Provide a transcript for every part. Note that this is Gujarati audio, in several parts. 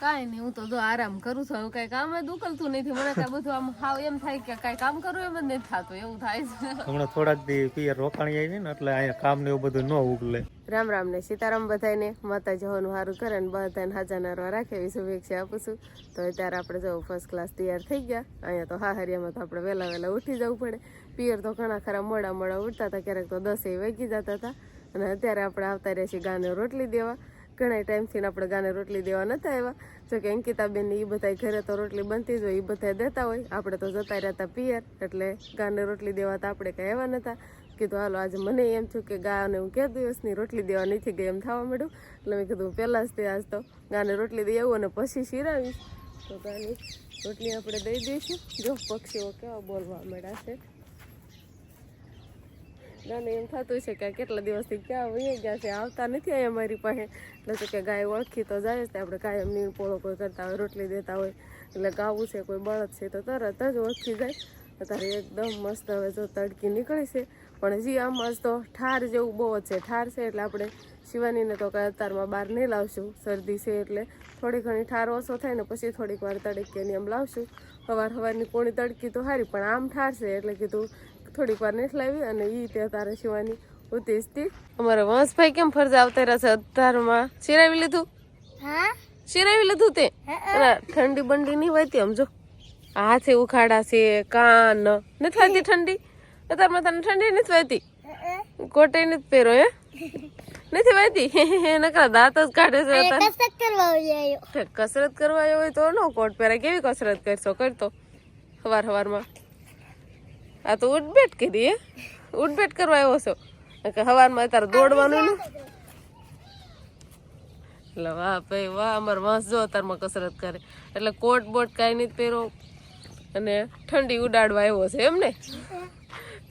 કાંઈ નહીં હું તો જો આરામ કરું છું. હવે કઈ કામ જ ઉકલતું નથી. મને કઈ બધું આમ હાવ એમ થાય કે કઈ કામ કરું એમ જ નથી થતું. એવું થાય છે. હમણાં થોડાક દી પિયર રોકાણી આવી ને એટલે અહીંયા કામ ને એવું બધું ન ઉગલે. રામ રામ ને સીતારામ બધાને માતા જવાનું સારું કરે ને બધાને હાજર નારવા રાખે એવી શુભેચ્છા આપું છું. તો અત્યારે આપણે જો ફર્સ્ટ ક્લાસ તૈયાર થઈ ગયા. અહીંયા તો હા હરિયામાં તો આપણે વહેલા વહેલા ઉઠી જવું પડે. પિયર તો ઘણા ખરા મોડા મોડા ઉઠતા હતા ક્યારેક તો દસે વાગી જતા હતા. અને અત્યારે આપણે આવતા રહ્યા છીએ ગાને રોટલી દેવા. ઘણા ટાઈમથી આપણે ગાને રોટલી દેવા નતા આવ્યા. જો કે અંકિતાબેન એ બધા ઘરે તો રોટલી બનતી જ હોય એ બધા દેતા હોય. આપણે તો જતા રહ્યા હતા પિયર, એટલે ગાને રોટલી દેવા તો આપણે કાંઈ આવ્યા નતા. કીધું, હાલો, આજે મને એમ છું કે ગાને હું કે દિવસની રોટલી દેવા નથી ગઈ. એમ થવા માંડ્યું. એટલે મેં કીધું પહેલાં જ તે આજ તો ગાને રોટલી દઈ આવું અને પછી શીરાવીશ. તો ગાની રોટલી આપણે દઈ દઈશું. જો પક્ષીઓ કેવા બોલવા મળ્યા છે. ગાને એમ થતું છે કે કેટલા દિવસથી ક્યાં વહી ગયા છે, આવતા નથી અહીંયા મારી પાસે. એટલે તો કે ગાય ઓળખી તો જાય તે આપણે કાયમ નીર પોળો કોઈ કરતા હોય, રોટલી દેતા હોય. એટલે ગાવું છે, કોઈ બળદ છે તો તરત જ ઓળખી જાય. અત્યારે એકદમ મસ્ત હવે જો તડકી નીકળે છે. પણ હજી આમ જ તો ઠાર જેવું બહુ જ છે, ઠાર છે એટલે આપણે શિવાનીને તો કાંઈ અત્યારમાં બહાર નહીં લાવશું. શરદી છે એટલે થોડી ઘણી ઠાર ઓછો થાય ને પછી થોડીક વાર તડકીની આમ લાવશું. સવાર સવારની કોણી તડકી તો સારી પણ આમ ઠાર છે એટલે કીધું થોડીક વાર નથી લાવી અને ઈ તે તારે શિવાની ઉતેજતી અમારા વંશભાઈ કેમ ફરજા આવતા રહ્યા છે અત્યારમાં સિરાવી લીધું? હા? શિરાવી લીધું તે? ઠંડી બંડી નહીં વાતી સમજો હાથે ઉખાડા છે કાન. નથી વાતી ઠંડી? અત્યારમાં તને ઠંડી નથી વાતી કોટે નથી પહેરો હે? નથી વાતી નકરા દાંત જ કાઢે છે કસરત કરવા આવ્યો કસરત કરવા આવ્યો હોય તો નો કોટ પહેરાય. કેવી કસરત કરશો? કરતો સવાર સવારમાં આ તો ઉડબેટ કરી હે? ઉઠબેટ કરવા આવ્યો છો. કે હવારમાં અત્યારે દોડવાનું ને? એટલે વાહ ભાઈ વાહ અમારે વાંસ જો અત્યારમાં કસરત કરે. એટલે કોટ બોટ કાંઈ નહીં પહેરો અને ઠંડી ઉડાડવા આવ્યો છે એમ ને?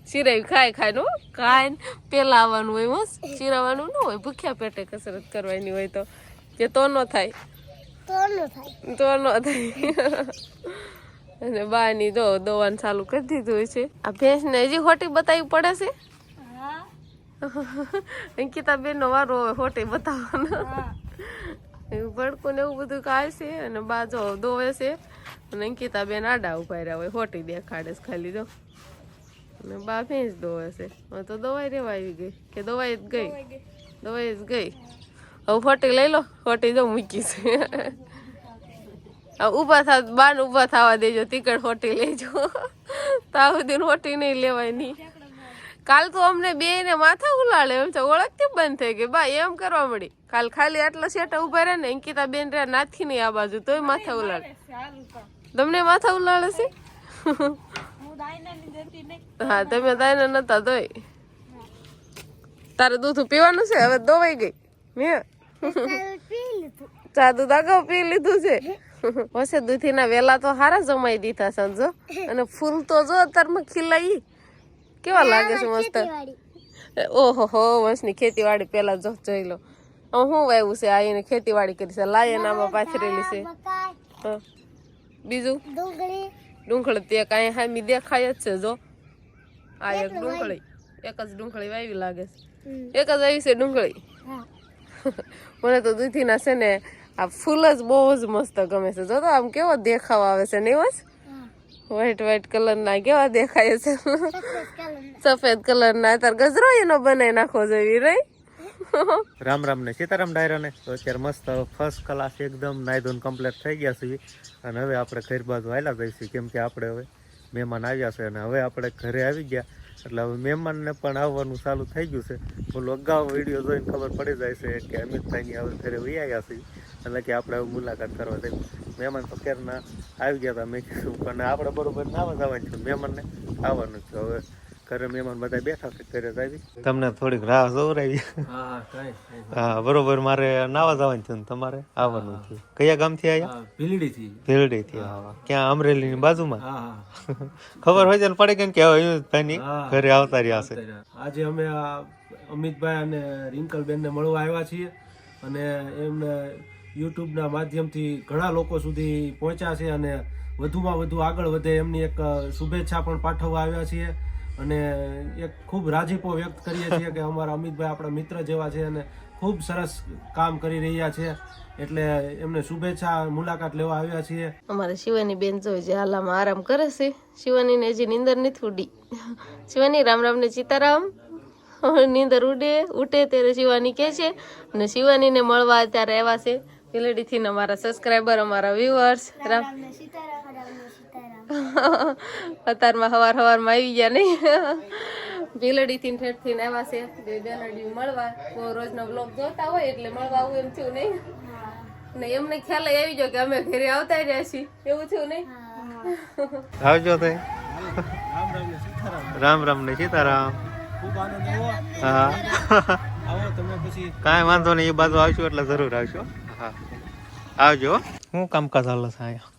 સિરાઈ ખાય ખાય નો ખાય પેલા આવવાનું હોય મસ ચીરાવાનું ન હોય ભૂખ્યા પેટે કસરત કરવાની હોય તો. જે તો ન થાય. તો ન થાય. તો ન થાય. અને બાની જો દોવાનું ચાલુ કરી દીધું હોય છે. આ ભેંસને હજી હોટી બતાવી પડે છે? અંકિતા બેન નો વારો હોટી બતાવવાનો. એવું ભડકું ને એવું બધું કાય છે અને બા જો દોવે છે. અને અંકિતા બેન આડા ઊભા રહ્યા હોય હોટી દેખાડે છે ખાલી જો. અને બા ભેંસ દોવે છે. હવે તો દવાઈ રેવા આવી ગઈ. કે દવાઈ જ ગઈ. દવાઈ જ ગઈ. હવે હોટી લઈ લો હોટી જો મૂકી છે. ઊભા થા બાન ઊભા થવા દેજો તીકડ હોટી લેજો. તા સુધી હોટી નહીં લેવાય નહીં કાલ તો અમને બે ને માથા ઉલાળે એમ છે ઓળખતી બંધ થઈ ગઈ. બા એમ કરવા મળી. કાલ ખાલી આટલા સેટા ઊભા રહ્યા ને અંકિતા બેન રહ્યા નાથી નહીં આ બાજુ તોય માથા ઉલાડે તમને માથા ઉલાળે છે? હા તમે દાયના નતા તોય. તારે દૂધ પીવાનું છે? હવે દોવાઈ ગઈ. મેં ચા દૂધ અગાઉ પી લીધું છે? હશે દૂધીના વેલા તો હારા જમાઈ દીધા સમજો અને ફૂલ તો જો અત્યારમાં ખીલાઈ. કેવા લાગે છે મસ્ત? ઓહો હો વંશની ખેતીવાડી પેલા જો જોઈ લો. હું વાવ્યું છે? આ એને ખેતીવાડી કરી છે. લાયનામાં પાથરેલી છે. બીજું? ડુંગળી. ડુંગળી તે કાંઈ હામી દેખાય જ છે જો. આ એક ડુંગળી. એક જ ડુંગળી વાવી લાગે છે. એક જ આવી છે ડુંગળી? મને તો દૂધીના છે ને આ ફૂલ જ બહુ જ મસ્ત ગમે છે. જો તો આમ કેવો દેખાવ આવે છે નહીં બસ વ્હાઈટ વ્હાઈટ કલરના કેવા દેખાય છે. સફેદ કલર સફેદ કલરના અત્યારે ગજરો એનો બનાવી નાખવો જોઈએ રહી રામ રામ ને સીતારામ ડાયરાને તો અત્યારે મસ્ત ફર્સ્ટ ક્લાસ એકદમ નાઈ ધોઈને કમ્પ્લીટ થઈ ગયા છે અને હવે આપણે ઘર બાજુ આવેલા જઈશું. કેમ કે આપણે હવે મહેમાન આવ્યા છે અને હવે આપણે ઘરે આવી ગયા. એટલે હવે મહેમાનને પણ આવવાનું ચાલુ થઈ ગયું છે. બોલો, અગાઉ વીડિયો જોઈને ખબર પડી જાય છે કે અમિતભાઈની હવે ઘરે વહી આવ્યા છે. એટલે કે આપણે હવે મુલાકાત કરવા જઈએ મહેમાન તો ક્યારના આવી ગયા હતા. મેં કીધું, પણ આપણે બરોબર ના જવાનું છે. મહેમાનને આવવાનું છે. હવે ઘરે મહેમાન બધા બેઠા છે ઘરે આવી. તમને થોડીક રાહ જોવરાવી. હા બરોબર મારે નાવા જવાનું છે ને તમારે? આવવાનું થયું. કયા ગામથી આવ્યા? ભીલડી થી ભીલડીથી હા ક્યાં અમરેલી ની બાજુમાં? હા હા. ખબર હોય છે ને પડે કેમ કે હવે ઘરે આવતા રહ્યા છે આજે અમે અમિતભાઈ અને રિંકલબેન ને મળવા આવ્યા છીએ અને એમને યુટ્યુબના માધ્યમથી ઘણા લોકો સુધી પહોંચ્યા છે અને વધુમાં વધુ આગળ વધે એમની એક શુભેચ્છા પણ પાઠવવા આવ્યા છીએ. અને એક ખૂબ રાજીપો વ્યક્ત કરીએ છીએ કે અમારા અમિતભાઈ આપણા મિત્ર જેવા છે અને ખૂબ સરસ કામ કરી રહ્યા છે. એટલે એમને શુભેચ્છા મુલાકાત લેવા આવ્યા છીએ. અમારે શિવાની બેન જો જે હાલામાં આરામ કરે છે શિવાની ને હજી નીંદર નથી ઉડી. શિવાની રામ રામ ને સીતારામ. નીંદર ઉડે ઉઠે ત્યારે શિવાની કહે છે અને શિવાનીને મળવા અત્યારે આવ્યા છે. પેલેડીથી અમારા સબસ્ક્રાઈબર અમારા વ્યુઅર્સ રામ સીતારામ. અત્યારમાં હવાર હવારમાં આવી ગયા નહીં. ભીલડીથી ને ઠેઠથી ને આવ્યા છે. બે બેનડીયું મળવા. કોઈ રોજનો બ્લોગ જોતા હોય એટલે મળવા આવું એમ થયું નહીં. ને એમને ખ્યાલ આવી ગયો કે અમે ઘરે આવતા રહ્યા છીએ. એવું થયું નહીં? આવજો તે. રામ રામ ને સીતારામ. હા. આવો તમે પછી. કાંઈ વાંધો નહીં એ બાજુ આવશો એટલે જરૂર આવશો હા. આવજો. હું કામકાજ હાલ છે અહીંયા?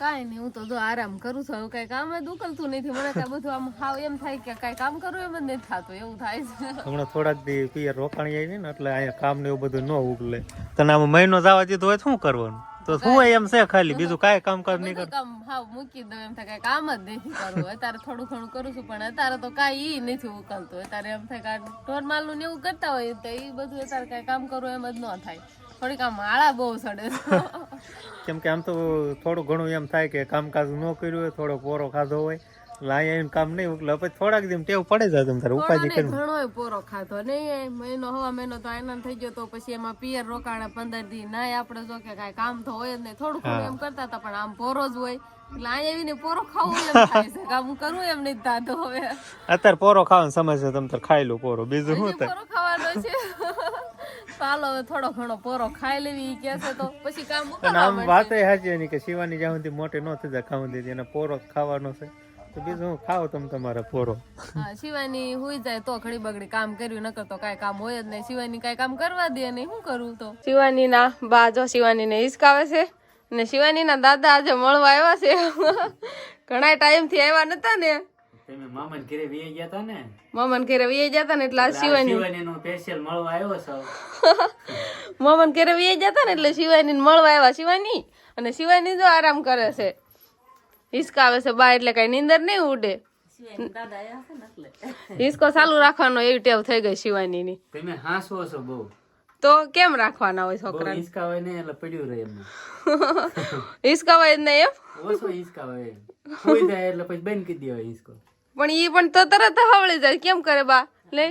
કાંઈ નહીં હું તો જો આરામ કરું છું. હવે કઈ કામ જ ઉકલતું નથી. મને કઈ બધું આમ હાવ એમ થાય કે કઈ કામ કરવું એમ જ નથી થતું. એવું થાય છે. હમણાં થોડાક દી પિયર રોકાણી આવી ને એટલે અહીંયા કામ ને એવું બધું ન ઉગલે. તને આમ મહિનો જવા દીધો હોય શું કરવાનું? તો શું એમ છે ખાલી? બીજું કાંઈ કામકાજ નહીં બધું કામ હાવ મૂકી દઉં એમ થાય. કઈ કામ જ નથી કરવું. અત્યારે થોડું ઘણું કરું છું પણ અત્યારે તો કાંઈ ઈ નથી ઉકલતું. અત્યારે એમ થાય કે નોર્મલનું ને એવું કરતા હોય તો એ બધું અત્યારે કઈ કામ કરવું એમ જ ન થાય. થોડીક આમ માળા બહુ સડે કેમ કે આમ તો થોડું ઘણું એમ થાય કે કામકાજ ન કર્યું હોય થોડો પોરો ખાધો હોય. એટલે અહીંયા આવીને કામ નહીં ઉકલે પછી થોડાક દી ટેવ પડે જાય તમે તારે ઉપાધિ કરી ઘણો પોરો ખાધો. નહીં મહિનો હવા મહિનો તો આનંદ થઈ ગયો તો પછી એમાં પિયર રોકાણે પંદર દી નાય આપણે જો કે કાંઈ કામ તો હોય જ નહીં. થોડું ઘણું એમ કરતા હતા પણ આમ પોરો જ હોય. એટલે અહીંયા આવીને પોરો ખાવું એમ થાય છે. કામ કરવું એમ નહીં થતું હવે અત્યારે પોરો ખાવાનો સમય છે તમે તારે ખાઈ લો પોરો. બીજું શું પોરો ખાવાનો છે. ચાલો હવે થોડો ઘણો પોરો ખાઈ લેવી કે છે તો પછી કામ અને આમ વાત એ સાચી એની કે શિવાની જ્યાં સુધી મોટી ન થઈ જાય ખાવા દીધી એને પોરો જ ખાવાનો છે. તો બીજું હું ખાવ તમ તમારે પોરો? હા શિવાની હોઈ જાય તો ઘડી બગડી કામ કર્યું નકર તો કાંઈ કામ હોય જ નહીં. શિવાની કાંઈ કામ કરવા દે નહીં શું કરવું તો? શિવાની ના બા જો શિવાની ને હિસકાવે છે ને શિવાની ના દાદા આજે મળવા આવ્યા છે. ઘણા ટાઈમથી આવ્યા નતા ને. તમે મામા ઘરે વી ગયા હતા ને? મમન ઘેરે એટલે આ શિવાની શિવાની નો સ્પેશિયલ મળવા આવ્યો છો. મમન ઘેરે વી જતા ને એટલે શિવાની મળવા આવ્યા. શિવાની? અને શિવાની જો આરામ કરે છે. હિસકાવે છે બા એટલે કઈ નીંદર નહીં ઉડે. હિસકો ચાલુ રાખવાનો એવી ટેવ થઈ ગઈ શિવાની ની તમે હાંસવો છો બહુ. તો કેમ રાખવાના હોય છોકરા હિંચકા હોય ને એટલે પડ્યું રહે એમને. હિસકાવાય ને એમ? ઓછો હિંચકા હોય. કોઈ જાય એટલે પછી બંધ કરી દેવાય હિંચકો પણ ઈ પણ તો તરત હવળી જાય. કેમ કરે બા? લે?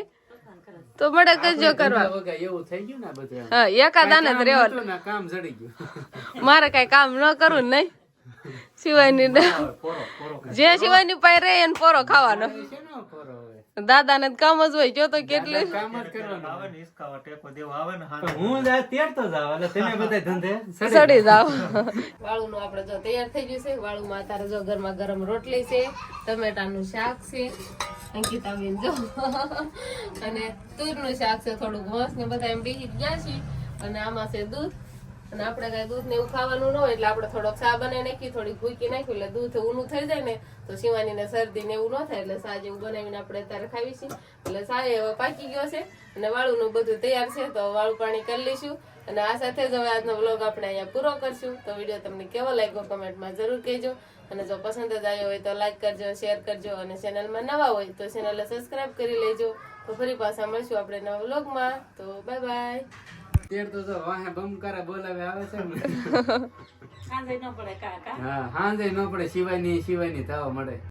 તો મળે કરજો કરવા. એવું થઈ ગયું ને બધું હા એકાદાને જ રેવા કામ જડી ગયું. મારે કઈ કામ ન કરવું નહીં. પોરો જે સિવાયની પાસે રહે એને પોરો ખાવાનો. દાદાને તો કામ જ હોય જો તો કેટલું કામ જ કરવાનું. આવે ને હિસકાવા ટેકો દેવા આવે ને પણ હું જાય તેડતો જાવ એટલે તમે બધા ધંધે સડી જાવ વાળું નું આપડે જો તૈયાર થઈ ગયું છે વાળું માં તારે જો ઘરમાં ગરમ રોટલી છે ટમેટાનું શાક છે. અંકિતાબેન જો. અને તુરનું શાક છે થોડુંક મસ્ત ને બધા એમ બેસી ગયા છે અને આમાં છે દૂધ. અને આપણે કઈ દૂધ ને એવું ખાવાનું ન હોય એટલે આપણે થોડોક ચા બનાવી નાખી થોડીક ભૂકી નાખ્યું એટલે દૂધ ઊનું થઈ જાય ને, તો શિવાની ને શરદી ને એવું ન થાય, એટલે ચા જેવું બનાવીને આપણે અત્યારે ખાવી છીએ. એટલે એ હવે પાકી ગયો છે અને વાળું નું બધું તૈયાર છે, તો વાળું પાણી કરી લઈશું. અને આ સાથે જ હવે આજનો વ્લોગ આપણે અહીંયા પૂરો કરશું. તો વીડિયો તમને કેવો લાગ્યો કમેન્ટમાં જરૂર કહેજો. અને જો પસંદ જ આવ્યો હોય તો લાઈક કરજો, શેર કરજો અને ચેનલમાં નવા હોય તો ચેનલને સબસ્ક્રાઇબ કરી લેજો. તો ફરી પાછા મળશું આપણે નવા બ્લોગમાં તો બાય બાય. તેડતો તો વાહે બમ કરે બોલાવે આવે છે ને. હા હાંજે ન પડે શિવાની શિવાની થવા મળે.